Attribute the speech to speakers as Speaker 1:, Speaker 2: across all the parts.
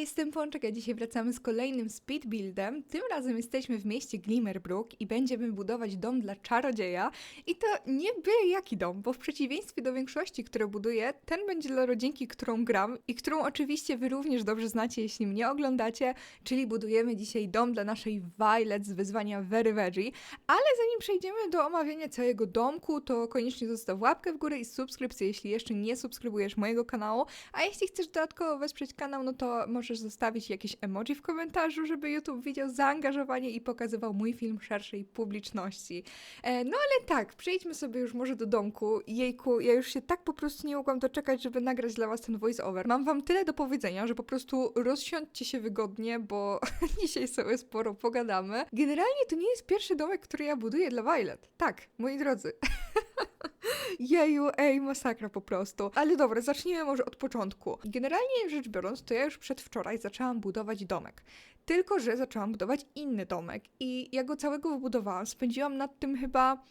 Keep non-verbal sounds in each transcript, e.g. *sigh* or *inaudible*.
Speaker 1: jestem Pączek, a dzisiaj wracamy z kolejnym speed buildem. Tym razem jesteśmy w mieście Glimmerbrook i będziemy budować dom dla czarodzieja. I to nie byle jaki dom, bo w przeciwieństwie do większości, które buduję, ten będzie dla rodzinki, którą gram i którą oczywiście wy również dobrze znacie, jeśli mnie oglądacie, czyli budujemy dzisiaj dom dla naszej Violet z wyzwania Very Veggie. Ale zanim przejdziemy do omawiania całego domku, to koniecznie zostaw łapkę w górę i subskrypcję, jeśli jeszcze nie subskrybujesz mojego kanału. A jeśli chcesz dodatkowo wesprzeć kanał, no to możesz zostawić jakieś emoji w komentarzu, żeby YouTube widział zaangażowanie i pokazywał mój film szerszej publiczności. E, no ale tak, przejdźmy sobie już może do domku. Jejku, ja już się tak po prostu nie mogłam doczekać, żeby nagrać dla was ten voice-over. Mam wam tyle do powiedzenia, że po prostu rozsiądźcie się wygodnie, bo *laughs* dzisiaj sobie sporo pogadamy. Generalnie to nie jest pierwszy domek, który ja buduję dla Violet. Tak, moi drodzy. *laughs* Jeju, ej, masakra po prostu. Ale dobra, zacznijmy może od początku. Generalnie rzecz biorąc, to ja już przedwczoraj zaczęłam budować domek. Tylko, że zaczęłam budować inny domek i ja go całego wybudowałam. Spędziłam nad tym chyba...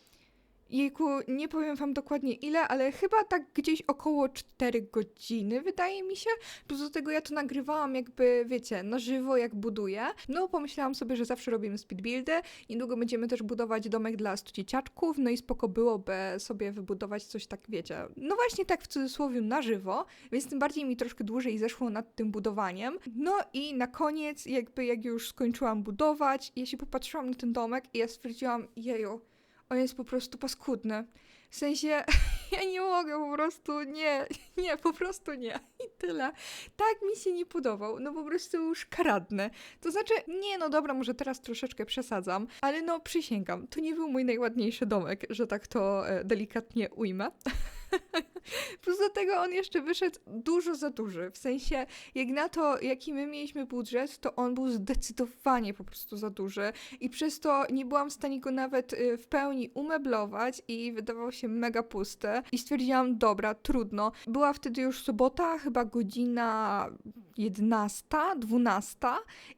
Speaker 1: Jejku, nie powiem wam dokładnie ile, ale chyba tak gdzieś około 4 godziny, wydaje mi się. Do tego ja to nagrywałam jakby, wiecie, na żywo, jak buduję. No, pomyślałam sobie, że zawsze robimy speed buildy. Niedługo będziemy też budować domek dla stu dzieciaczków, no i spoko byłoby sobie wybudować coś tak, wiecie, no właśnie tak w cudzysłowie na żywo, więc tym bardziej mi troszkę dłużej zeszło nad tym budowaniem. No i na koniec, jakby jak już skończyłam budować, ja się popatrzyłam na ten domek i ja stwierdziłam, jeju, on jest po prostu paskudny. W sensie, *laughs* ja nie mogę po prostu, nie, *laughs* nie, po prostu nie. I tyle. Tak mi się nie podobał, no po prostu już karadny. To znaczy, nie, no dobra, może teraz troszeczkę przesadzam, ale no przysięgam, to nie był mój najładniejszy domek, że tak to e, delikatnie ujmę. *laughs* *laughs* Plus do tego on jeszcze wyszedł dużo za duży. W sensie, jak na to, jaki my mieliśmy budżet, to on był zdecydowanie po prostu za duży i przez to nie byłam w stanie go nawet y, w pełni umeblować i wydawał się mega pusty. I stwierdziłam, dobra, trudno. Była wtedy już sobota, chyba godzina 11, 12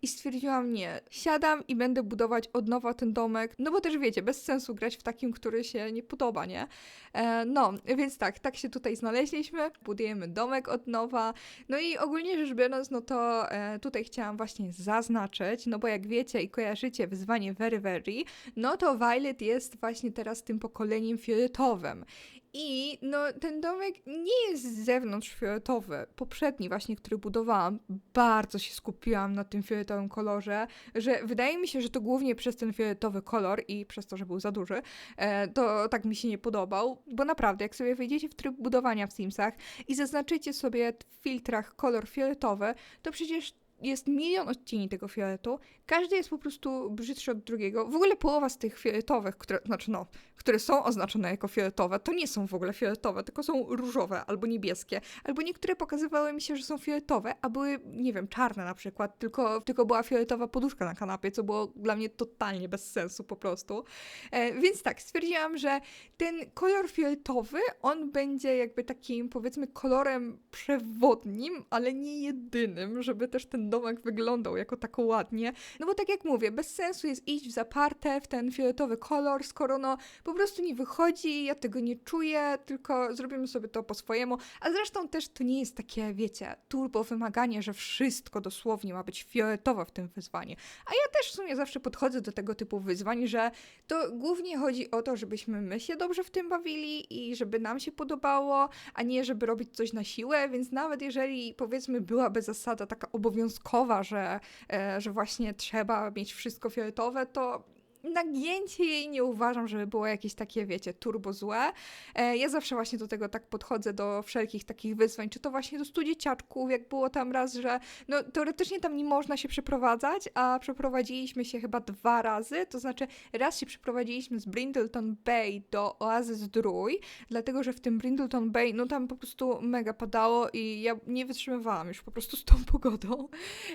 Speaker 1: i stwierdziłam, nie, siadam i będę budować od nowa ten domek, no bo też wiecie, bez sensu grać w takim, który się nie podoba, nie? E, no, więc tak, tak się tutaj znaleźliśmy, budujemy domek od nowa, no i ogólnie rzecz biorąc, no to e, tutaj chciałam właśnie zaznaczyć, no bo jak wiecie i kojarzycie wyzwanie Very Very, no to Violet jest właśnie teraz tym pokoleniem fioletowym. I no, ten domek nie jest z zewnątrz fioletowy. Poprzedni właśnie, który budowałam, bardzo się skupiłam na tym fioletowym kolorze, że wydaje mi się, że to głównie przez ten fioletowy kolor i przez to, że był za duży, e, to tak mi się nie podobał, bo naprawdę, jak sobie wejdziecie w tryb budowania w Simsach i zaznaczycie sobie w filtrach kolor fioletowy, to przecież jest milion odcieni tego fioletu, każdy jest po prostu brzydszy od drugiego. W ogóle połowa z tych fioletowych, które, znaczy no, które są oznaczone jako fioletowe, to nie są w ogóle fioletowe, tylko są różowe albo niebieskie. Albo niektóre pokazywały mi się, że są fioletowe, a były, nie wiem, czarne na przykład, tylko, tylko była fioletowa poduszka na kanapie, co było dla mnie totalnie bez sensu po prostu. E, więc tak, stwierdziłam, że ten kolor fioletowy, on będzie jakby takim, powiedzmy, kolorem przewodnim, ale nie jedynym, żeby też ten domek wyglądał jako tako ładnie. No bo tak jak mówię, bez sensu jest iść w zaparte w ten fioletowy kolor, skoro no po prostu nie wychodzi, ja tego nie czuję, tylko zrobimy sobie to po swojemu. A zresztą też to nie jest takie, wiecie, turbo wymaganie, że wszystko dosłownie ma być fioletowe w tym wyzwaniu. A ja też w sumie zawsze podchodzę do tego typu wyzwań, że to głównie chodzi o to, żebyśmy my się dobrze w tym bawili i żeby nam się podobało, a nie żeby robić coś na siłę, więc nawet jeżeli powiedzmy byłaby zasada taka obowiązkowa, że, e, że właśnie trzeba mieć wszystko fioletowe, to nagięcie jej nie uważam, żeby było jakieś takie, wiecie, turbo złe. E, ja zawsze właśnie do tego tak podchodzę, do wszelkich takich wyzwań, czy to właśnie do stu dzieciaczków, jak było tam raz, że no teoretycznie tam nie można się przeprowadzać, a przeprowadziliśmy się chyba dwa razy, to znaczy raz się przeprowadziliśmy z Brindleton Bay do Oazy Zdrój, dlatego, że w tym Brindleton Bay, no tam po prostu mega padało i ja nie wytrzymywałam już po prostu z tą pogodą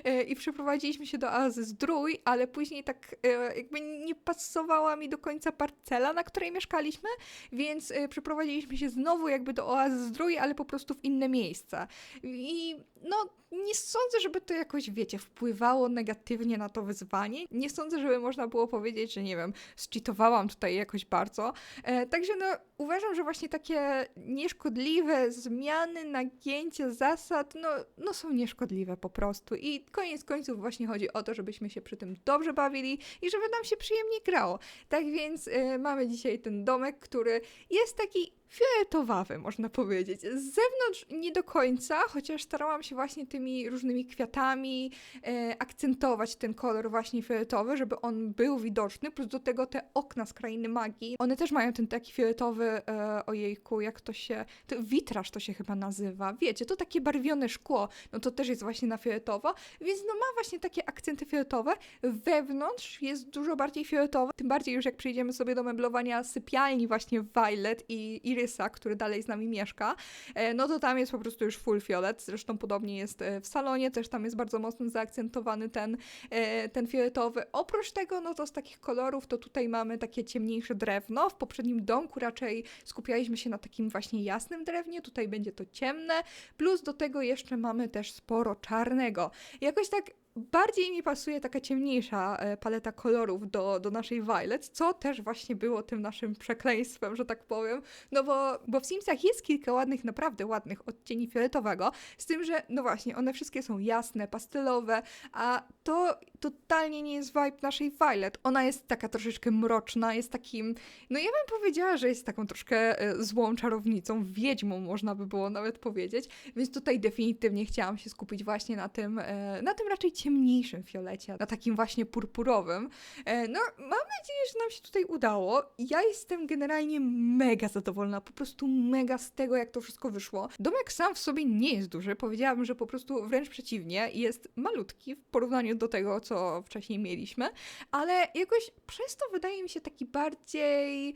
Speaker 1: e, i przeprowadziliśmy się do Oazy Zdrój, ale później tak e, jakby nie pasowała mi do końca parcela, na której mieszkaliśmy, więc y, przeprowadziliśmy się znowu jakby do oazy zdrój, ale po prostu w inne miejsca. I no, nie sądzę, żeby to jakoś, wiecie, wpływało negatywnie na to wyzwanie. Nie sądzę, żeby można było powiedzieć, że nie wiem, zcheatowałam tutaj jakoś bardzo. E, także no, uważam, że właśnie takie nieszkodliwe zmiany, nagięcie zasad, no, no są nieszkodliwe po prostu. I koniec końców właśnie chodzi o to, żebyśmy się przy tym dobrze bawili i żeby nam się przyjemnie grało. Tak więc e, mamy dzisiaj ten domek, który jest taki fioletowawy, można powiedzieć. Z zewnątrz nie do końca, chociaż starałam się właśnie tymi różnymi kwiatami e, akcentować ten kolor właśnie fioletowy, żeby on był widoczny, plus do tego te okna z Krainy Magii, one też mają ten taki fioletowy, e, ojejku, jak to się, to witraż to się chyba nazywa, wiecie, to takie barwione szkło, no to też jest właśnie na fioletowo, więc no ma właśnie takie akcenty fioletowe, wewnątrz jest dużo bardziej fioletowe, tym bardziej już jak przejdziemy sobie do meblowania sypialni właśnie Violet i Irysa, który dalej z nami mieszka, e, no to tam jest po prostu już full fiolet, zresztą podobnie jest e, w salonie, też tam jest bardzo mocno zaakcentowany ten, e, ten fioletowy. Oprócz tego, no to z takich kolorów, to tutaj mamy takie ciemniejsze drewno, w poprzednim domku raczej skupialiśmy się na takim właśnie jasnym drewnie, tutaj będzie to ciemne, plus do tego jeszcze mamy też sporo czarnego. Jakoś tak bardziej mi pasuje taka ciemniejsza e, paleta kolorów do, do naszej Violet, co też właśnie było tym naszym przekleństwem, że tak powiem. No bo, bo w Simsach jest kilka ładnych, naprawdę ładnych odcieni fioletowego, z tym, że no właśnie, one wszystkie są jasne, pastelowe, a to totalnie nie jest vibe naszej Violet. Ona jest taka troszeczkę mroczna, jest takim, no ja bym powiedziała, że jest taką troszkę e, złą czarownicą, wiedźmą można by było nawet powiedzieć, więc tutaj definitywnie chciałam się skupić właśnie na tym, e, na tym raczej ciemniejszym fiolecie, na takim właśnie purpurowym. E, No, mam nadzieję, że nam się tutaj udało. Ja jestem generalnie mega zadowolona, po prostu mega z tego, jak to wszystko wyszło. Domek sam w sobie nie jest duży, powiedziałabym, że po prostu wręcz przeciwnie, jest malutki w porównaniu do tego, co wcześniej mieliśmy, ale jakoś przez to wydaje mi się taki bardziej,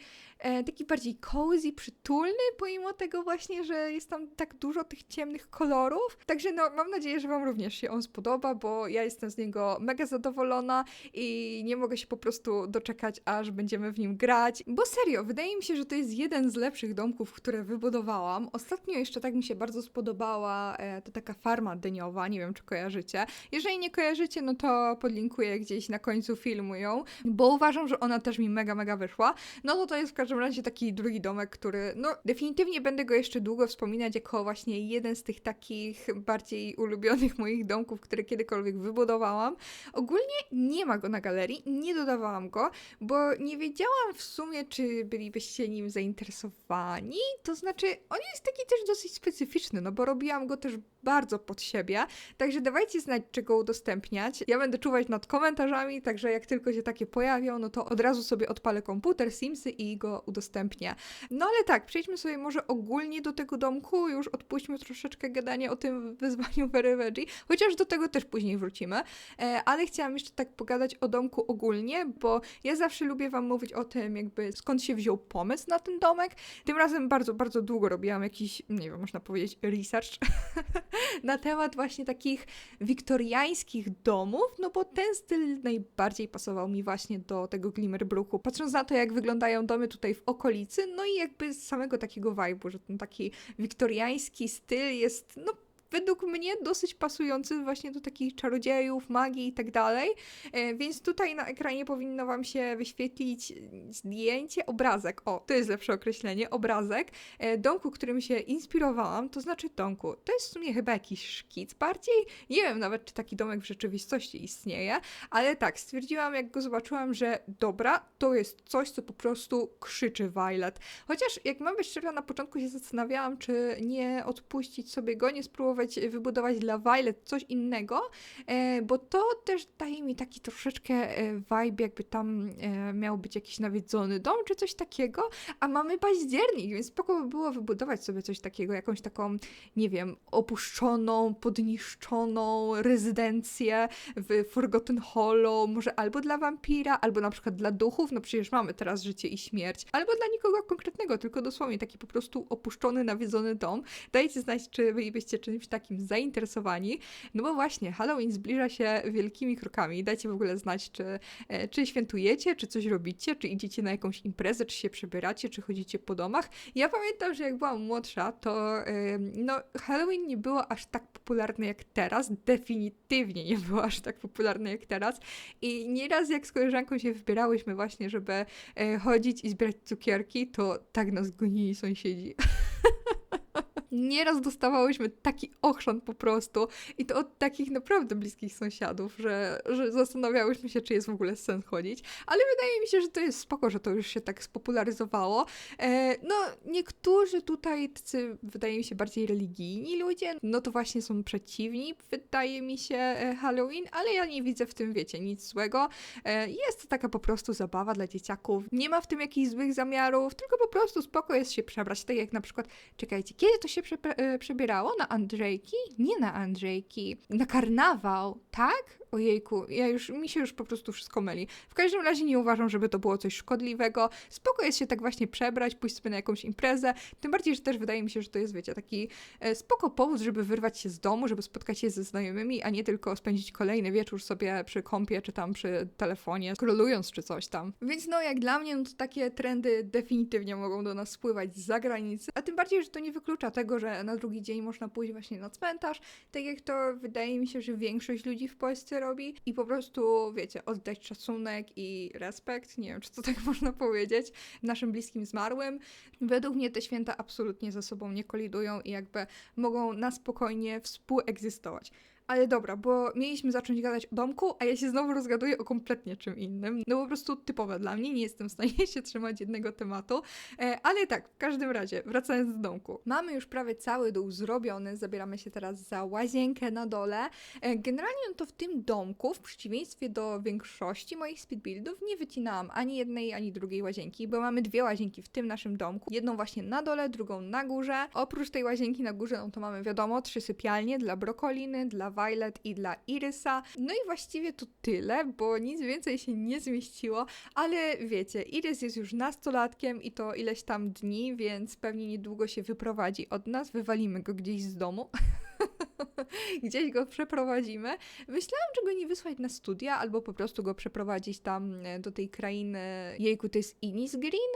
Speaker 1: taki bardziej cozy, przytulny, pomimo tego właśnie, że jest tam tak dużo tych ciemnych kolorów. Także no, mam nadzieję, że Wam również się on spodoba, bo ja jestem z niego mega zadowolona i nie mogę się po prostu doczekać, aż będziemy w nim grać. Bo serio, wydaje mi się, że to jest jeden z lepszych domków, które wybudowałam. Ostatnio jeszcze tak mi się bardzo spodobała e, to taka farma dyniowa, nie wiem czy kojarzycie. Jeżeli nie kojarzycie, no to podlinkuję gdzieś na końcu filmu ją, bo uważam, że ona też mi mega, mega wyszła. No to to jest w każdym razie taki drugi domek, który, no definitywnie będę go jeszcze długo wspominać jako właśnie jeden z tych takich bardziej ulubionych moich domków, które kiedykolwiek wybudowałam. Ogólnie nie ma go na galerii, nie dodawałam go, bo nie wiedziałam w sumie, czy bylibyście nim zainteresowani. To znaczy, on jest taki też dosyć specyficzny, no bo robiłam go też bardzo pod siebie, także dawajcie znać, czego udostępniać. Ja będę czuwać nad komentarzami, także jak tylko się takie pojawią, no to od razu sobie odpalę komputer, Simsy i go udostępnię. No ale tak, przejdźmy sobie może ogólnie do tego domku, już odpuśćmy troszeczkę gadanie o tym wyzwaniu *laughs* Very Veggie, chociaż do tego też później wrócimy, e, ale chciałam jeszcze tak pogadać o domku ogólnie, bo ja zawsze lubię Wam mówić o tym, jakby skąd się wziął pomysł na ten domek. Tym razem bardzo, bardzo długo robiłam jakiś, nie wiem, można powiedzieć, research *laughs* na temat właśnie takich wiktoriańskich domów, no bo ten styl najbardziej pasował mi właśnie do tego Glimmerbrooku. Patrząc na to, jak wyglądają domy tutaj w okolicy, no i jakby z samego takiego vibe'u, że ten taki wiktoriański styl jest, no według mnie dosyć pasujący właśnie do takich czarodziejów, magii i tak dalej. E, Więc tutaj na ekranie powinno Wam się wyświetlić zdjęcie, obrazek. O, to jest lepsze określenie, obrazek e, domku, którym się inspirowałam, to znaczy domku. To jest w sumie chyba jakiś szkic bardziej. Nie wiem nawet, czy taki domek w rzeczywistości istnieje, ale tak, stwierdziłam, jak go zobaczyłam, że dobra, to jest coś, co po prostu krzyczy Violet. Chociaż, jak mam być szczera, na początku się zastanawiałam, czy nie odpuścić sobie go, nie spróbować wybudować dla Violet coś innego, e, bo to też daje mi taki troszeczkę e, vibe, jakby tam e, miał być jakiś nawiedzony dom, czy coś takiego, a mamy październik, więc spoko by było wybudować sobie coś takiego, jakąś taką, nie wiem, opuszczoną, podniszczoną rezydencję w Forgotten Hollow, może albo dla wampira, albo na przykład dla duchów, no przecież mamy teraz życie i śmierć, albo dla nikogo konkretnego, tylko dosłownie taki po prostu opuszczony, nawiedzony dom. Dajcie znać, czy bylibyście czymś takim zainteresowani, no bo właśnie Halloween zbliża się wielkimi krokami. Dajcie w ogóle znać, czy, e, czy świętujecie, czy coś robicie, czy idziecie na jakąś imprezę, czy się przebieracie, czy chodzicie po domach. Ja pamiętam, że jak byłam młodsza, to no, Halloween nie było aż tak popularne jak teraz. Definitywnie nie było aż tak popularne jak teraz. I nieraz jak z koleżanką się wybierałyśmy właśnie, żeby e, chodzić i zbierać cukierki, to tak nas gonili sąsiedzi. *laughs* Nieraz dostawałyśmy taki ochrzan po prostu i to od takich naprawdę bliskich sąsiadów, że, że zastanawiałyśmy się, czy jest w ogóle sens chodzić, ale wydaje mi się, że to jest spoko, że to już się tak spopularyzowało. E, no, niektórzy tutaj, tacy, wydaje mi się, bardziej religijni ludzie, no to właśnie są przeciwni, wydaje mi się, e, Halloween, ale ja nie widzę w tym, wiecie, nic złego. E, jest to taka po prostu zabawa dla dzieciaków. Nie ma w tym jakichś złych zamiarów, tylko po prostu spoko jest się przebrać. Tak jak na przykład, czekajcie, kiedy to się prze, e, przebierało? Na Andrzejki? Nie na Andrzejki. Na karnawał, tak? Ojejku, ja już, mi się już po prostu wszystko myli. W każdym razie nie uważam, żeby to było coś szkodliwego. Spoko jest się tak właśnie przebrać, pójść sobie na jakąś imprezę. Tym bardziej, że też wydaje mi się, że to jest, wiecie, taki e, spoko powód, żeby wyrwać się z domu, żeby spotkać się ze znajomymi, a nie tylko spędzić kolejny wieczór sobie przy kąpie, czy tam przy telefonie, scrollując czy coś tam. Więc no, jak dla mnie, no to takie trendy definitywnie mogą do nas spływać z zagranicy, a tym bardziej, że to nie wyklucza tego, że na drugi dzień można pójść właśnie na cmentarz, tak jak to wydaje mi się, że większość ludzi w Polsce robi i po prostu, wiecie, oddać szacunek i respekt, nie wiem, czy to tak *laughs* można powiedzieć, naszym bliskim zmarłym. Według mnie te święta absolutnie ze sobą nie kolidują i jakby mogą na spokojnie współegzystować. Ale dobra, bo mieliśmy zacząć gadać o domku, a ja się znowu rozgaduję o kompletnie czym innym. No po prostu typowe dla mnie, nie jestem w stanie *laughs* się trzymać jednego tematu. E, ale tak, w każdym razie, wracając do domku. Mamy już prawie cały dół zrobiony, zabieramy się teraz za łazienkę na dole. E, generalnie to w tym domku, w przeciwieństwie do większości moich speedbuildów, nie wycinałam ani jednej, ani drugiej łazienki, bo mamy dwie łazienki w tym naszym domku. Jedną właśnie na dole, drugą na górze. Oprócz tej łazienki na górze, no to mamy wiadomo, trzy sypialnie dla brokoliny, dla Violet i dla Irysa. No i właściwie to tyle, bo nic więcej się nie zmieściło, ale wiecie, Irys jest już nastolatkiem i to ileś tam dni, więc pewnie niedługo się wyprowadzi od nas, wywalimy go gdzieś z domu. *laughs* Gdzieś go przeprowadzimy. Myślałam, czy go nie wysłać na studia, albo po prostu go przeprowadzić tam e, do tej krainy. Jejku, to jest Inis Green?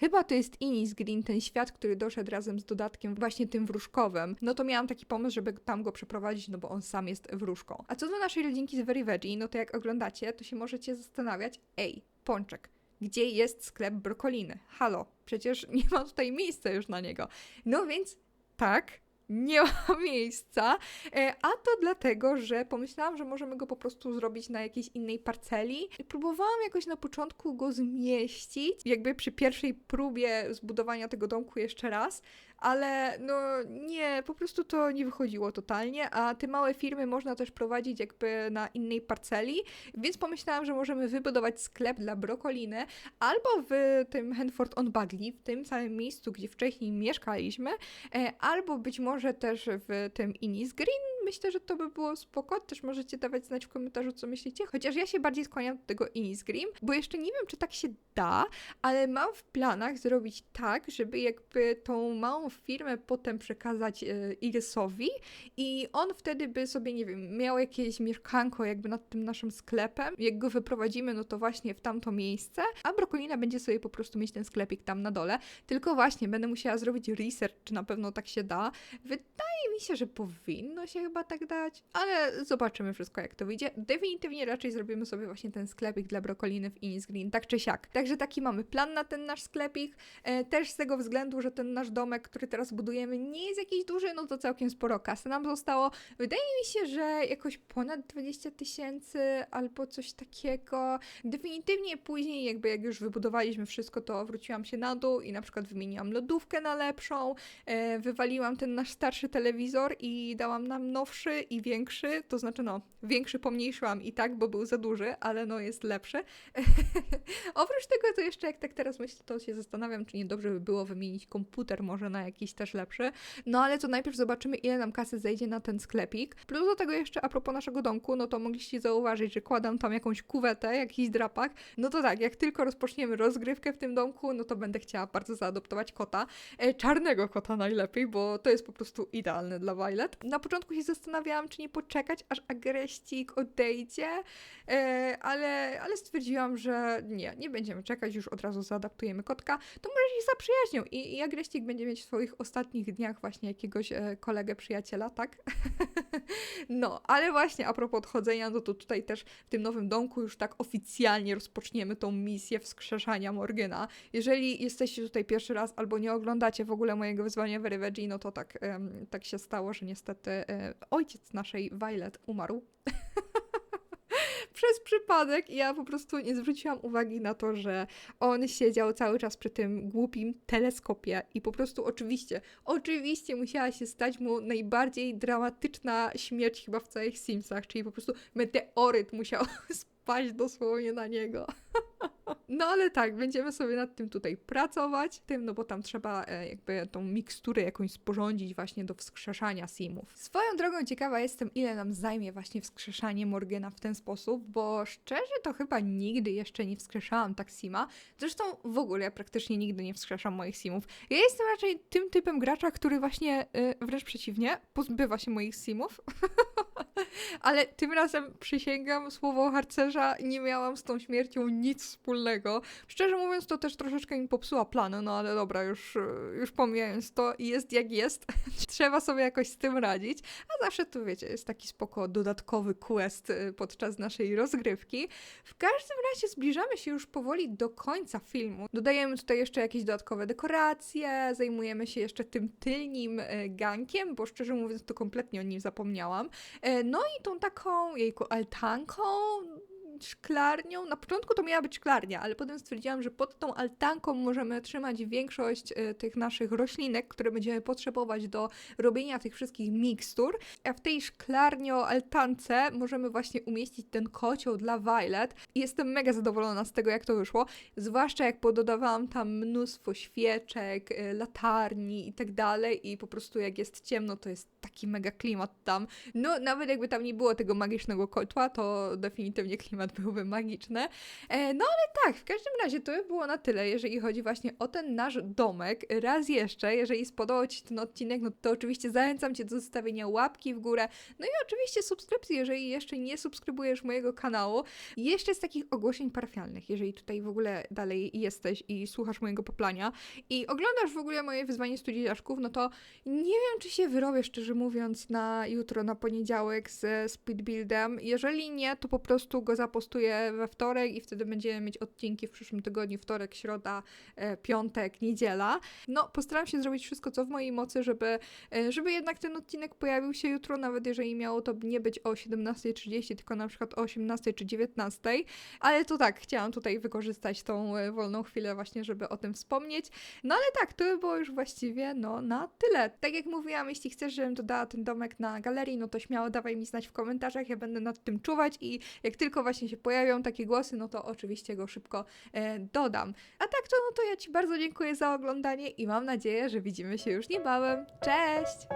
Speaker 1: Chyba to jest Inis Green, ten świat, który doszedł razem z dodatkiem właśnie tym wróżkowym. No to miałam taki pomysł, żeby tam go przeprowadzić, no bo on sam jest wróżką. A co do naszej rodzinki z Very Veggie, no to jak oglądacie, to się możecie zastanawiać, ej, Pączek, gdzie jest sklep brokoliny? Halo, przecież nie ma tutaj miejsca już na niego. No więc tak, nie ma *laughs* miejsca, e, a to dlatego, że pomyślałam, że możemy go po prostu zrobić na jakiejś innej parceli. I próbowałam jakoś na początku go zmieścić, jakby przy pierwszej próbie zbudowania tego domku jeszcze raz, ale no nie, po prostu to nie wychodziło totalnie, a te małe firmy można też prowadzić jakby na innej parceli, więc pomyślałam, że możemy wybudować sklep dla brokoliny albo w tym Henford on Bagley, w tym samym miejscu, gdzie wcześniej mieszkaliśmy, e, albo być może też w tym Innis Green, myślę, że to by było spoko. Też możecie dawać znać w komentarzu, co myślicie. Chociaż ja się bardziej skłaniam do tego Inis Green, bo jeszcze nie wiem, czy tak się da, ale mam w planach zrobić tak, żeby jakby tą małą firmę potem przekazać e, Irisowi i on wtedy by sobie, nie wiem, miał jakieś mieszkanko jakby nad tym naszym sklepem. Jak go wyprowadzimy, no to właśnie w tamto miejsce, a Brokolina będzie sobie po prostu mieć ten sklepik tam na dole. Tylko właśnie będę musiała zrobić research, czy na pewno tak się da. Wydaje mi się, że powinno się chyba tak dać, ale zobaczymy wszystko, jak to wyjdzie. Definitywnie raczej zrobimy sobie właśnie ten sklepik dla Brokoliny w Innis Green, tak czy siak. Także taki mamy plan na ten nasz sklepik. E, też z tego względu, że ten nasz domek, który teraz budujemy, nie jest jakiś duży, no to całkiem sporo kasy nam zostało. Wydaje mi się, że jakoś ponad 20 tysięcy albo coś takiego. Definitywnie później, jakby jak już wybudowaliśmy wszystko, to wróciłam się na dół i na przykład wymieniłam lodówkę na lepszą, e, wywaliłam ten nasz starszy telewizor i dałam nam nowy nowszy i większy, to znaczy no, większy pomniejszyłam i tak, bo był za duży, ale no jest lepszy. *laughs* Oprócz tego to jeszcze jak tak teraz myślę, to się zastanawiam, czy nie dobrze by było wymienić komputer może na jakiś też lepszy. No ale to najpierw zobaczymy, ile nam kasy zejdzie na ten sklepik. Plus do tego jeszcze a propos naszego domku, no to mogliście zauważyć, że kładam tam jakąś kuwetę, jakiś drapak. No to tak, jak tylko rozpoczniemy rozgrywkę w tym domku, no to będę chciała bardzo zaadoptować kota. E, czarnego kota najlepiej, bo to jest po prostu idealne dla Violet. Na początku się zastanawiałam, czy nie poczekać, aż agreścik odejdzie, e, ale, ale stwierdziłam, że nie, nie będziemy czekać, już od razu zaadaptujemy kotka. To może się zaprzyjaźnią i, i agreścik będzie mieć w swoich ostatnich dniach właśnie jakiegoś e, kolegę, przyjaciela, tak? *laughs* no, ale właśnie a propos odchodzenia, no to tutaj też w tym nowym domku już tak oficjalnie rozpoczniemy tą misję wskrzeszania Morgana. Jeżeli jesteście tutaj pierwszy raz albo nie oglądacie w ogóle mojego wyzwania w Revegi, no to tak, em, tak się stało, że niestety e, ojciec naszej Violet umarł. Przez przypadek ja po prostu nie zwróciłam uwagi na to, że on siedział cały czas przy tym głupim teleskopie i po prostu oczywiście, oczywiście musiała się stać mu najbardziej dramatyczna śmierć chyba w całych Simsach, czyli po prostu meteoryt musiał *laughs* spaść dosłownie na niego. *laughs* No ale tak, będziemy sobie nad tym tutaj pracować, tym, no bo tam trzeba e, jakby tą miksturę jakąś sporządzić właśnie do wskrzeszania simów. Swoją drogą ciekawa jestem, ile nam zajmie właśnie wskrzeszanie Morgana w ten sposób, bo szczerze to chyba nigdy jeszcze nie wskrzeszałam tak sima. Zresztą w ogóle ja praktycznie nigdy nie wskrzeszam moich simów. Ja jestem raczej tym typem gracza, który właśnie y, wręcz przeciwnie, pozbywa się moich simów. *laughs* Ale tym razem przysięgam, słowo harcerza, nie miałam z tą śmiercią nic wspólnego. Szczerze mówiąc, to też troszeczkę mi popsuła plany, no ale dobra, już, już pomijając to, jest jak jest. *laughs* Trzeba sobie jakoś z tym radzić. A zawsze to wiecie, jest taki spoko dodatkowy quest y, podczas naszej rozgrywki. W każdym razie zbliżamy się już powoli do końca filmu. Dodajemy tutaj jeszcze jakieś dodatkowe dekoracje, zajmujemy się jeszcze tym tylnim y, gankiem, bo szczerze mówiąc, to kompletnie o nim zapomniałam. No i tą taką, jejku, altanką, szklarnią. Na początku to miała być szklarnia, ale potem stwierdziłam, że pod tą altanką możemy trzymać większość e, tych naszych roślinek, które będziemy potrzebować do robienia tych wszystkich mikstur. A w tej szklarnio-altance możemy właśnie umieścić ten kocioł dla Violet. Jestem mega zadowolona z tego, jak to wyszło. Zwłaszcza jak pododawałam tam mnóstwo świeczek, e, latarni i tak dalej. I po prostu jak jest ciemno, to jest taki mega klimat tam. No, nawet jakby tam nie było tego magicznego kotła, to definitywnie klimat byłby magiczny. E, no ale tak, w każdym razie to by było na tyle, jeżeli chodzi właśnie o ten nasz domek. Raz jeszcze, jeżeli spodobał Ci ten odcinek, no to oczywiście zachęcam Cię do zostawienia łapki w górę, no i oczywiście subskrypcji, jeżeli jeszcze nie subskrybujesz mojego kanału. Jeszcze z takich ogłoszeń parafialnych, jeżeli tutaj w ogóle dalej jesteś i słuchasz mojego poplania i oglądasz w ogóle moje wyzwanie studiaszków, no to nie wiem, czy się wyrobię, szczerze mówiąc, na jutro, na poniedziałek z Speedbuildem. Jeżeli nie, to po prostu go zapostuję we wtorek i wtedy będziemy mieć odcinki w przyszłym tygodniu, wtorek, środa, e, piątek, niedziela. No, postaram się zrobić wszystko, co w mojej mocy, żeby, e, żeby jednak ten odcinek pojawił się jutro, nawet jeżeli miało to nie być o 17.30, tylko na przykład o 18 czy 19. Ale to tak, chciałam tutaj wykorzystać tą e, wolną chwilę właśnie, żeby o tym wspomnieć. No ale tak, to by było już właściwie no na tyle. Tak jak mówiłam, jeśli chcesz, żebym dodała ten domek na galerii, no to śmiało dawaj mi znać w komentarzach, ja będę nad tym czuwać i jak tylko właśnie się pojawią takie głosy, no to oczywiście go szybko e, dodam. A tak to, no to ja Ci bardzo dziękuję za oglądanie i mam nadzieję, że widzimy się już niebawem. Cześć!